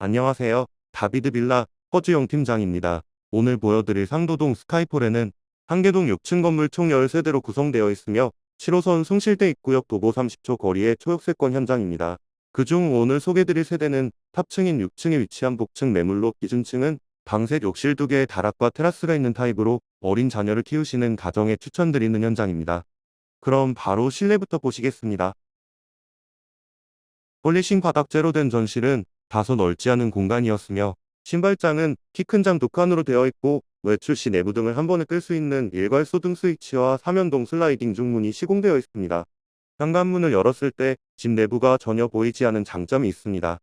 안녕하세요. 다비드 빌라 허주영 팀장입니다. 오늘 보여드릴 상도동 스카이폴에는 한개동 6층 건물 총 10세대로 구성되어 있으며 7호선 숭실대 입구역 도보 30초 거리의 초역세권 현장입니다. 그중 오늘 소개드릴 세대는 탑층인 6층에 위치한 복층 매물로 기준층은 방색 욕실 2개의 다락과 테라스가 있는 타입으로 어린 자녀를 키우시는 가정에 추천드리는 현장입니다. 그럼 바로 실내부터 보시겠습니다. 폴리싱 바닥재로 된 전실은 다소 넓지 않은 공간이었으며 신발장은 키 큰 장 두 칸으로 되어 있고 외출 시 내부 등을 한 번에 끌 수 있는 일괄 소등 스위치와 삼연동 슬라이딩 중문이 시공되어 있습니다. 현관문을 열었을 때 집 내부가 전혀 보이지 않은 장점이 있습니다.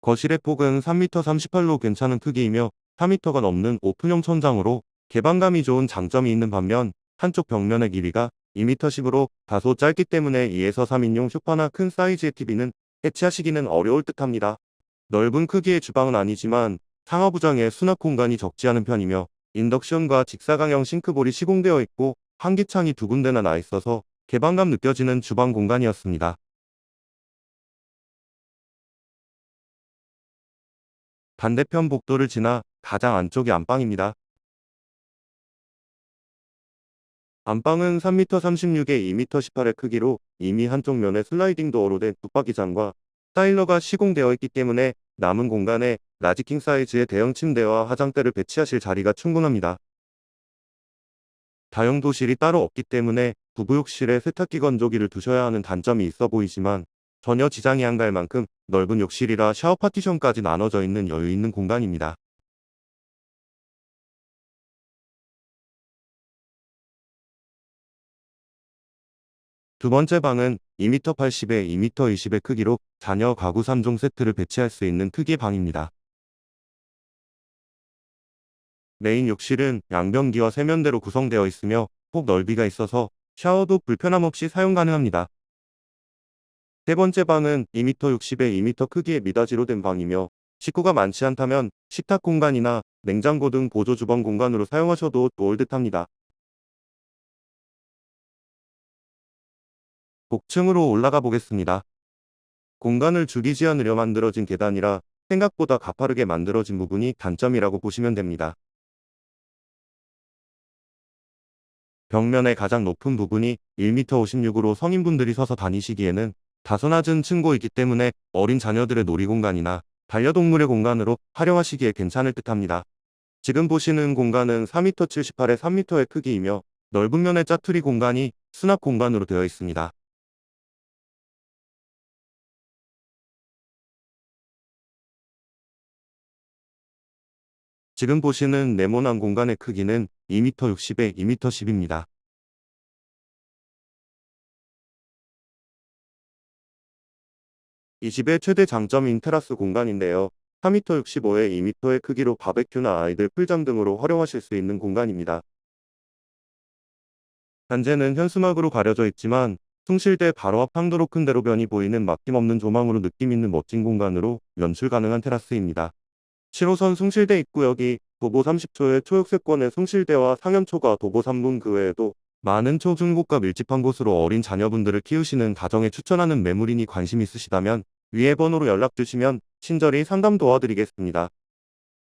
거실의 폭은 3m 38로 괜찮은 크기이며 4m가 넘는 오픈형 천장으로 개방감이 좋은 장점이 있는 반면 한쪽 벽면의 길이가 2m 10으로 다소 짧기 때문에 2에서 3인용 소파나 큰 사이즈의 TV는 해치하시기는 어려울 듯합니다. 넓은 크기의 주방은 아니지만 상하부장에 수납 공간이 적지 않은 편이며 인덕션과 직사광형 싱크볼이 시공되어 있고 환기창이 두 군데나 나 있어서 개방감 느껴지는 주방 공간이었습니다. 반대편 복도를 지나 가장 안쪽이 안방입니다. 안방은 3m 36에 2m 18의 크기로 이미 한쪽 면에 슬라이딩 도어로 된 붙박이장과 스타일러가 시공되어 있기 때문에 남은 공간에 라지킹 사이즈의 대형 침대와 화장대를 배치하실 자리가 충분합니다. 다용도실이 따로 없기 때문에 부부욕실에 세탁기 건조기를 두셔야 하는 단점이 있어 보이지만 전혀 지장이 안 갈 만큼 넓은 욕실이라 샤워 파티션까지 나눠져 있는 여유 있는 공간입니다. 두 번째 방은 2m 80에 2m 20의 크기로 자녀 가구 3종 세트를 배치할 수 있는 크기의 방입니다. 메인 욕실은 양변기와 세면대로 구성되어 있으며 폭 넓이가 있어서 샤워도 불편함 없이 사용 가능합니다. 세 번째 방은 2m 60에 2m 크기의 미닫이로 된 방이며 식구가 많지 않다면 식탁 공간이나 냉장고 등 보조 주방 공간으로 사용하셔도 좋을 듯합니다. 복층으로 올라가 보겠습니다. 공간을 죽이지 않으려 만들어진 계단이라 생각보다 가파르게 만들어진 부분이 단점이라고 보시면 됩니다. 벽면의 가장 높은 부분이 1m 56으로 성인분들이 서서 다니시기에는 다소 낮은 층고이기 때문에 어린 자녀들의 놀이공간이나 반려동물의 공간으로 활용하시기에 괜찮을 듯합니다. 지금 보시는 공간은 4m 78에 3m의 크기이며 넓은 면의 짜투리 공간이 수납 공간으로 되어 있습니다. 지금 보시는 네모난 공간의 크기는 2m 60에 2m 10입니다. 이 집의 최대 장점인 테라스 공간인데요. 4m 65에 2m의 크기로 바베큐나 아이들 풀장 등으로 활용하실 수 있는 공간입니다. 현재는 현수막으로 가려져 있지만 숭실대 바로 앞 항도로 큰 대로변이 보이는 막힘없는 조망으로 느낌 있는 멋진 공간으로 연출 가능한 테라스입니다. 7호선 숭실대 입구역이 도보 30초의 초역세권의 숭실대와 상현초가 도보 3분 그 외에도 많은 초중고가 밀집한 곳으로 어린 자녀분들을 키우시는 가정에 추천하는 매물이니 관심 있으시다면 위에 번호로 연락 주시면 친절히 상담 도와드리겠습니다.